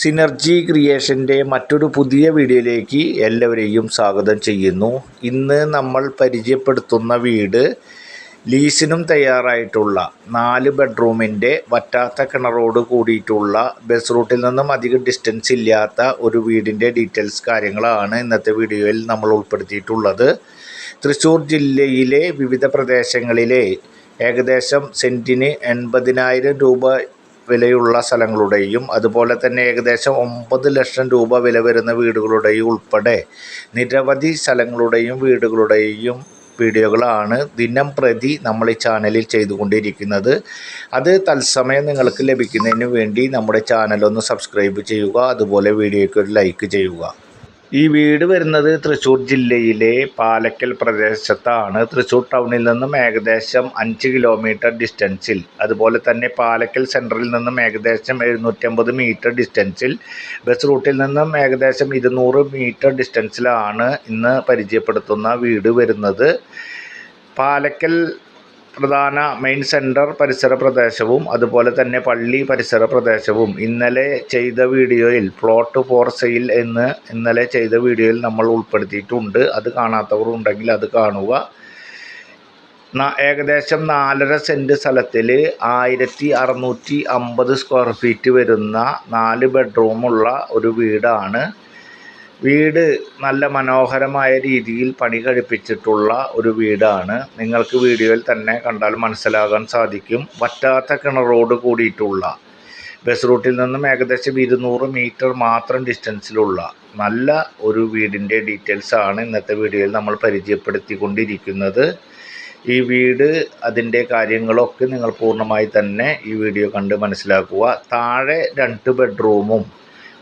Synergy ക്രിയേഷന്റെ മറ്റൊരു പുതിയ വീഡിയോയിലേക്ക് എല്ലാവരെയും സ്വാഗതം ചെയ്യുന്നു. ഇന്ന് നമ്മൾ പരിചയപ്പെടുത്തുന്ന വീട് ലീസിനും തയ്യാറായിട്ടുള്ള നാല് ബെഡ്റൂമിന്റെ വറ്റാത്ത കിണറോട് കൂടിയിട്ടുള്ള ബസ് റൂട്ടിൽ നിന്നും അധികം ഡിസ്റ്റൻസ് ഇല്ലാത്ത ഒരു വീടിന്റെ ഡീറ്റെയിൽസ് കാര്യങ്ങളാണ് ഇന്നത്തെ വീഡിയോയിൽ നമ്മൾ ഉൾപ്പെടുത്തിയിട്ടുള്ളത്. തൃശ്ശൂർ ജില്ലയിലെ വിവിധ പ്രദേശങ്ങളിലെ ഏകദേശം സെന്റിന് എൺപതിനായിരം രൂപ വിലയുള്ള സ്ഥലങ്ങളുടെയും അതുപോലെ തന്നെ ഏകദേശം ഒമ്പത് ലക്ഷം രൂപ വില വരുന്ന വീടുകളുടെയും ഉൾപ്പെടെ നിരവധി സ്ഥലങ്ങളുടെയും വീടുകളുടെയും വീഡിയോകളാണ് ദിനം പ്രതി നമ്മൾ ഈ ചാനലിൽ ചെയ്തുകൊണ്ടിരിക്കുന്നത്. അത് തത്സമയം നിങ്ങൾക്ക് ലഭിക്കുന്നതിന് വേണ്ടി നമ്മുടെ ചാനലൊന്ന് സബ്സ്ക്രൈബ് ചെയ്യുക അതുപോലെ വീഡിയോയ്ക്ക് ഒരു ലൈക്ക് ചെയ്യുക. ഈ വീട് വരുന്നത് തൃശ്ശൂർ ജില്ലയിലെ പാലക്കൽ പ്രദേശത്താണ്. തൃശ്ശൂർ ടൗണിൽ നിന്നും ഏകദേശം അഞ്ച് കിലോമീറ്റർ ഡിസ്റ്റൻസിൽ അതുപോലെ തന്നെ പാലക്കൽ സെൻട്രലിൽ നിന്നും ഏകദേശം എഴുന്നൂറ്റമ്പത് മീറ്റർ ഡിസ്റ്റൻസിൽ ബസ് റൂട്ടിൽ നിന്നും ഏകദേശം ഇരുന്നൂറ് മീറ്റർ ഡിസ്റ്റൻസിലാണ് ഇന്ന് പരിചയപ്പെടുത്തുന്ന വീട് വരുന്നത്. പാലക്കൽ പ്രധാന മെയിൻ സെന്റർ പരിസര പ്രദേശവും അതുപോലെ തന്നെ പള്ളി പരിസര പ്രദേശവും. ഇന്നലെ ചെയ്ത വീഡിയോയിൽ പ്ലോട്ട് ഫോർ സെയിൽ എന്ന് ഇന്നലെ ചെയ്ത വീഡിയോയിൽ നമ്മൾ ഉൾപ്പെടുത്തിയിട്ടുണ്ട്. അത് കാണാത്തവർ ഉണ്ടെങ്കിൽ അത് കാണുക. ഏകദേശം നാലര സെന്റ് സ്ഥലത്തിൽ ആയിരത്തി അറുന്നൂറ്റി അമ്പത് സ്ക്വയർ ഫീറ്റ് വരുന്ന നാല് ബെഡ്റൂമുള്ള ഒരു വീടാണ്. വീട് നല്ല മനോഹരമായ രീതിയിൽ പണി കഴിപ്പിച്ചിട്ടുള്ള ഒരു വീടാണ്. നിങ്ങൾക്ക് വീഡിയോയിൽ തന്നെ കണ്ടാൽ മനസ്സിലാകാൻ സാധിക്കും. വറ്റാത്ത കിണറോട് കൂടിയിട്ടുള്ള ബസ് റൂട്ടിൽ നിന്നും ഏകദേശം ഇരുന്നൂറ് മീറ്റർ മാത്രം ഡിസ്റ്റൻസിലുള്ള നല്ല ഒരു വീടിന്റെ ഡീറ്റെയിൽസ് ആണ് ഇന്നത്തെ വീഡിയോയിൽ നമ്മൾ പരിചയപ്പെടുത്തിക്കൊണ്ടിരിക്കുന്നത്. ഈ വീട് അതിന്റെ കാര്യങ്ങളൊക്കെ നിങ്ങൾ പൂർണമായി തന്നെ ഈ വീഡിയോ കണ്ട് മനസ്സിലാക്കുക. താഴെ രണ്ട് ബെഡ്റൂമും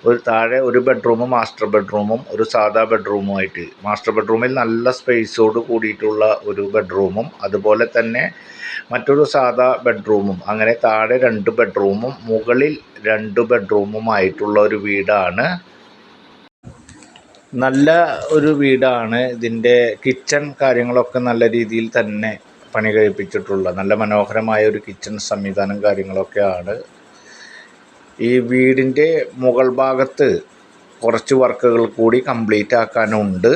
ഒരു താഴെ ഒരു ബെഡ്റൂമും മാസ്റ്റർ ബെഡ്റൂമും ഒരു സാധാ ബെഡ്റൂമുമായിട്ട് മാസ്റ്റർ ബെഡ്റൂമിൽ നല്ല സ്പേസോട് കൂടിയിട്ടുള്ള ഒരു ബെഡ്റൂമും അതുപോലെ തന്നെ മറ്റൊരു സാധാ ബെഡ്റൂമും അങ്ങനെ താഴെ രണ്ട് ബെഡ്റൂമും മുകളിൽ രണ്ട് ബെഡ്റൂമുമായിട്ടുള്ള ഒരു വീടാണ്. നല്ല ഒരു വീടാണ് ഇതിന്റെ കിച്ചൺ കാര്യങ്ങളൊക്കെ നല്ല രീതിയിൽ തന്നെ പണി കഴിപ്പിച്ചിട്ടുള്ള നല്ല മനോഹരമായ ഒരു കിച്ചൺ സംവിധാനം കാര്യങ്ങളൊക്കെയാണ്. ഈ വീടിന്റെ മുകൾ ഭാഗത്ത് കുറച്ച് വർക്കുകൾ കൂടി കംപ്ലീറ്റ് ആക്കാനുണ്ട്.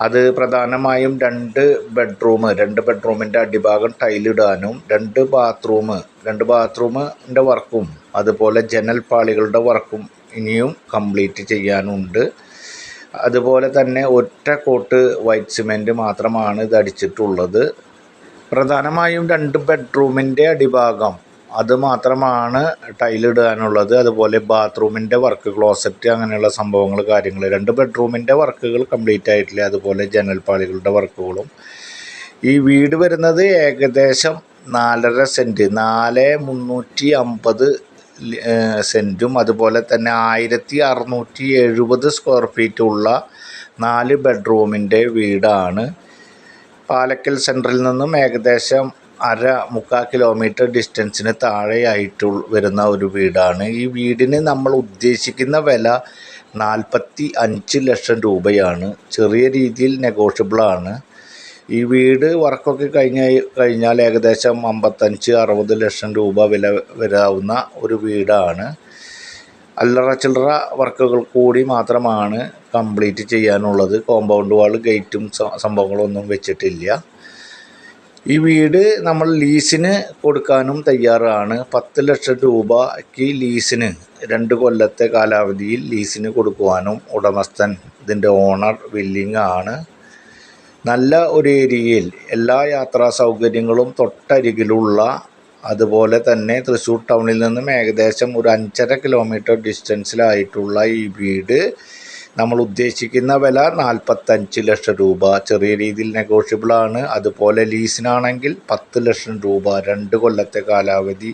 അത് പ്രധാനമായും രണ്ട് ബെഡ്റൂം രണ്ട് ബെഡ്റൂമിന്റെ അടിഭാഗം ടൈലിടാനും രണ്ട് ബാത്റൂം രണ്ട് ബാത്റൂമിന്റെ വർക്കും അതുപോലെ ജനൽ പാളികളുടെ വർക്കും ഇനിയും കംപ്ലീറ്റ് ചെയ്യാനുണ്ട്. അതുപോലെ തന്നെ ഒറ്റ കോട്ട് വൈറ്റ് സിമെന്റ് മാത്രമാണ് ഇത് അടിച്ചിട്ടുള്ളത്. പ്രധാനമായും രണ്ട് ബെഡ്റൂമിന്റെ അടിഭാഗം അത് മാത്രമാണ് ടൈലിടാനുള്ളത് അതുപോലെ ബാത്റൂമിന്റെ വർക്ക് ക്ലോസറ്റ് അങ്ങനെയുള്ള സംഭവങ്ങൾ കാര്യങ്ങൾ. രണ്ട് ബെഡ്റൂമിന്റെ വർക്കുകൾ കംപ്ലീറ്റ് ആയിട്ടില്ല. അതുപോലെ ജനൽപ്പാളികളുടെ വർക്കുകളും ഈ വീട് വരുന്നത് ഏകദേശം നാലര സെന്റ് നാല് മുന്നൂറ്റി അമ്പത് സെന്റും അതുപോലെ തന്നെ ആയിരത്തി അറുന്നൂറ്റി എഴുപത് സ്ക്വയർ ഫീറ്റ് ഉള്ള നാല് ബെഡ്റൂമിന്റെ വീടാണ്. പാലക്കൽ സെന്ററിൽ നിന്നും ഏകദേശം അര മുക്കാൽ കിലോമീറ്റർ ഡിസ്റ്റൻസിന് താഴെയായിട്ട് വരുന്ന ഒരു വീടാണ്. ഈ വീടിന് നമ്മൾ ഉദ്ദേശിക്കുന്ന വില നാൽപ്പത്തി അഞ്ച് ലക്ഷം രൂപയാണ്. ചെറിയ രീതിയിൽ നെഗോഷ്യബിളാണ് ഈ വീട് വർക്കൊക്കെ കഴിഞ്ഞ കഴിഞ്ഞാൽ ഏകദേശം അമ്പത്തഞ്ച് അറുപത് ലക്ഷം രൂപ വില വരാവുന്ന ഒരു വീടാണ്. അല്ലറ ചില്ലറ വർക്കുകൾ കൂടി മാത്രമാണ് കംപ്ലീറ്റ് ചെയ്യാനുള്ളത്. കോമ്പൗണ്ട് വാൾ ഗേറ്റും സംഭവങ്ങളൊന്നും വെച്ചിട്ടില്ല. ഈ വീട് നമ്മൾ ലീസിന് കൊടുക്കാനും തയ്യാറാണ്. പത്ത് ലക്ഷം രൂപയ്ക്ക് ലീസിന് രണ്ട് കൊല്ലത്തെ കാലാവധിയിൽ ലീസിന് കൊടുക്കുവാനും ഉടമസ്ഥൻ ഇതിന്റെ ഓണർ വില്ലിങ് ആണ് നല്ല ഒരു ഏരിയയിൽ എല്ലാ യാത്രാ സൗകര്യങ്ങളും തൊട്ടരികിലുള്ള അതുപോലെ തന്നെ തൃശ്ശൂർ ടൗണിൽ നിന്നും ഏകദേശം ഒരു അഞ്ചര കിലോമീറ്റർ ഡിസ്റ്റൻസിലായിട്ടുള്ള ഈ വീട് നമ്മൾ ഉദ്ദേശിക്കുന്ന വില നാൽപ്പത്തഞ്ച് ലക്ഷം രൂപ. ചെറിയ രീതിയിൽ നെഗോഷ്യബിൾ ആണ്. അതുപോലെ ലീസിനാണെങ്കിൽ പത്ത് ലക്ഷം രൂപ. രണ്ട് കൊല്ലത്തെ കാലാവധി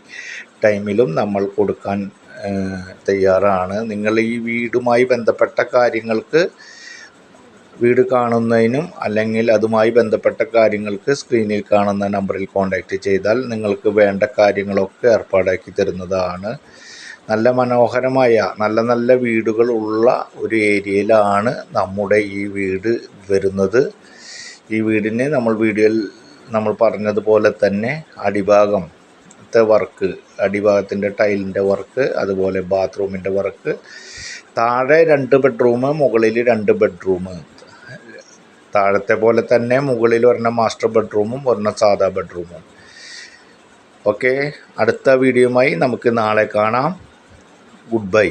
ടൈമിലും നമ്മൾ കൊടുക്കാൻ തയ്യാറാണ്. നിങ്ങൾ ഈ വീടുമായി ബന്ധപ്പെട്ട കാര്യങ്ങൾക്ക് വീട് കാണുന്നതിനും അല്ലെങ്കിൽ അതുമായി ബന്ധപ്പെട്ട കാര്യങ്ങൾക്ക് സ്ക്രീനിൽ കാണുന്ന നമ്പറിൽ കോൺടാക്റ്റ് ചെയ്താൽ നിങ്ങൾക്ക് വേണ്ട കാര്യങ്ങളൊക്കെ ഏർപ്പാടാക്കി തരുന്നതാണ്. നല്ല മനോഹരമായ നല്ല നല്ല വീടുകൾ ഉള്ള ഒരു ഏരിയയിലാണ് നമ്മുടെ ഈ വീട് വരുന്നത്. ഈ വീടിന് നമ്മൾ വീഡിയോയിൽ നമ്മൾ പറഞ്ഞതുപോലെ തന്നെ അടിഭാഗം വർക്ക് അടിഭാഗത്തിന്റെ ടൈലിന്റെ വർക്ക് അതുപോലെ ബാത്റൂമിന്റെ വർക്ക്. താഴെ രണ്ട് ബെഡ്റൂം മുകളിൽ രണ്ട് ബെഡ്റൂം. താഴത്തെ പോലെ തന്നെ മുകളിൽ ഒരെണ്ണം മാസ്റ്റർ ബെഡ്റൂമും ഒരെണ്ണം സാധാ ബെഡ്റൂമും. ഓക്കെ അടുത്ത വീഡിയോയുമായി നമുക്ക് നാളെ കാണാം. Good bye